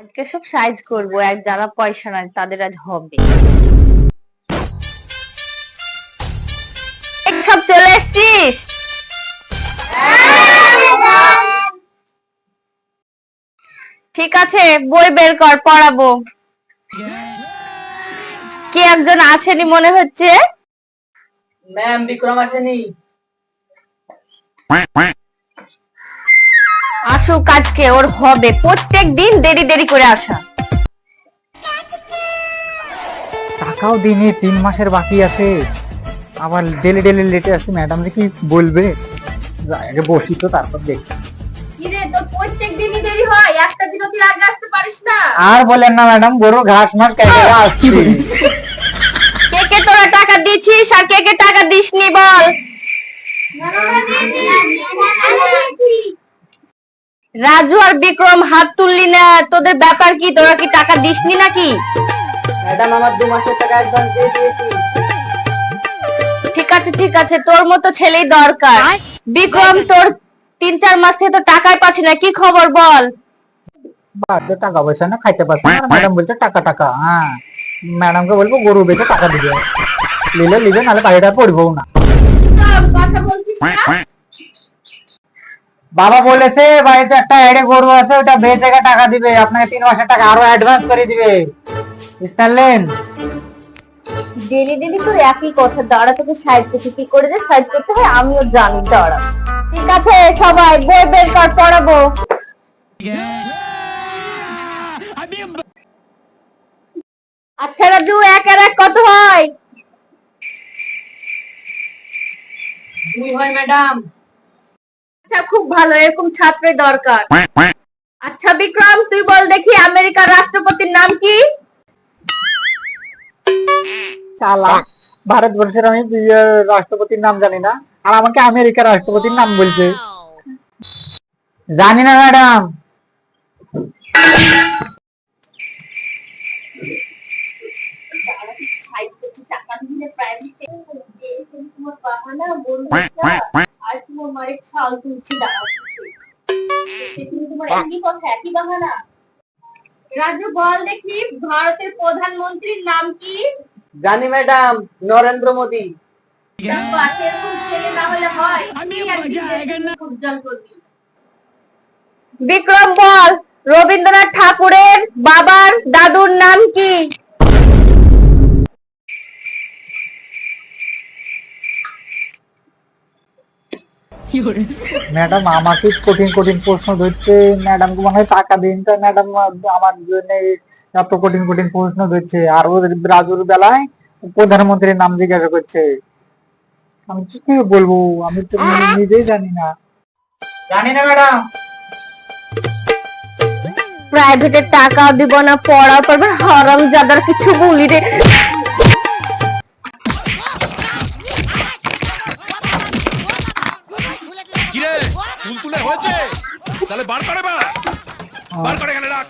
আজকে সব সাইজ করব এক যারা পয়সা নাই তাদের আজ হবে। সব চলে এসছিস? ঠিক আছে বই বের কর পড়াবো। কি একজন আসেনি মনে হচ্ছে? ম্যাম বিক্রম আসেনি। আসুক আজকে ওর হবে। প্রত্যেক দিন দেরি দেরি করে আসা। টাকাও দিনে তিন মাসের বাকি আছে। আবার ডেলি ডেলি লেটে আসছে ম্যাডাম কি বলবে? আগে বসি তো তারপর দেখি। আর বলেন না ম্যাডাম গরু ঘাস মাস কে কে তোরা টাকা দিছিস আর কে কে টাকা দিসনি বল? রাজু আর বিক্রম হাত তুললি না তোদের ব্যাপার কি? তোরা কি টাকা দিসনি নাকি? ম্যাডাম আমার দু মাসের টাকা অ্যাডভান্স দিয়ে দিয়েছি। ঠিক আছে ঠিক আছে তোর মতো ছেলেই দরকার। বিক্রম তোর তিন চার মাস থেকে তো টাকাই পাচ্ছি না কি খবর বল? বাড়িতে টাকা পয়সা না খাইতে পারছি না। ম্যাডাম বলছে টাকা টাকা হ্যাঁ। ম্যাডামকে বলব গরু বেচে টাকা দিবে। নিলে নিবে নাহলে বাড়িটা পড়ব না। কথা বলছিস না? বাবা বলেছে বাড়িতে একটা এড়ে গরু আছে ওটা বেচে টাকা দিবে। আপনাকে তিন মাসের টাকা আরও অ্যাডভান্স করে দিবে। বুঝতে পারলেন? ডেলি ডেলি তোর একই কথা। দাঁড়া তোকে সাইড করতে কি করে যে সাইড করতে হয় আমিও জানি। দাঁড়া। ঠিক আছে সবাই বই বের কর পড়াবো। আচ্ছা রাজু এক আর এক কত হয়? দুই হয় ম্যাডাম। আচ্ছা খুব ভালো এরকম ছাত্রের দরকার। আচ্ছা বিক্রম তুই বল দেখি আমেরিকার রাষ্ট্রপতির নাম কি? চালা ভারতবর্ষের আমি রাষ্ট্রপতির নাম জানি না আর আমাকে আমেরিকার রাষ্ট্রপতির নাম বলছে। জানি না ম্যাডাম। টাকা দিলে প্রাইভেটে তোমার বাহানা বলব আর তোমার মারে ছাল তুলছি দাঁড়াও তোমার একই কথা একই বাহানা? রাজু বল দেখি ভারতের প্রধানমন্ত্রীর নাম কি? জানি ম্যাডাম নরেন্দ্র মোদী। হয় বিক্রম বল রবীন্দ্রনাথ ঠাকুরের বাবার দাদুর নাম কি? ম্যাডাম আমাকে কঠিন কঠিন প্রশ্ন ধরছে। ম্যাডাম মনে হয় টাকা দিন তো। ম্যাডাম আমার জন্য এত কঠিন কঠিন প্রশ্ন ধরছে। আর ও রাজুর বেলায় প্রধানমন্ত্রীর নাম জিজ্ঞাসা করছে। আমি কি করে বলব? আমি তো নিজেই জানি না। জানি না ম্যাডাম। প্রাইভেটের টাকা দিব না পড়াও করবে। হরম জাদার কিছু বলি রে কিরে? তুলতুলে হয়েছে? তাহলে বার করে বা বার করে এখানে রাখ।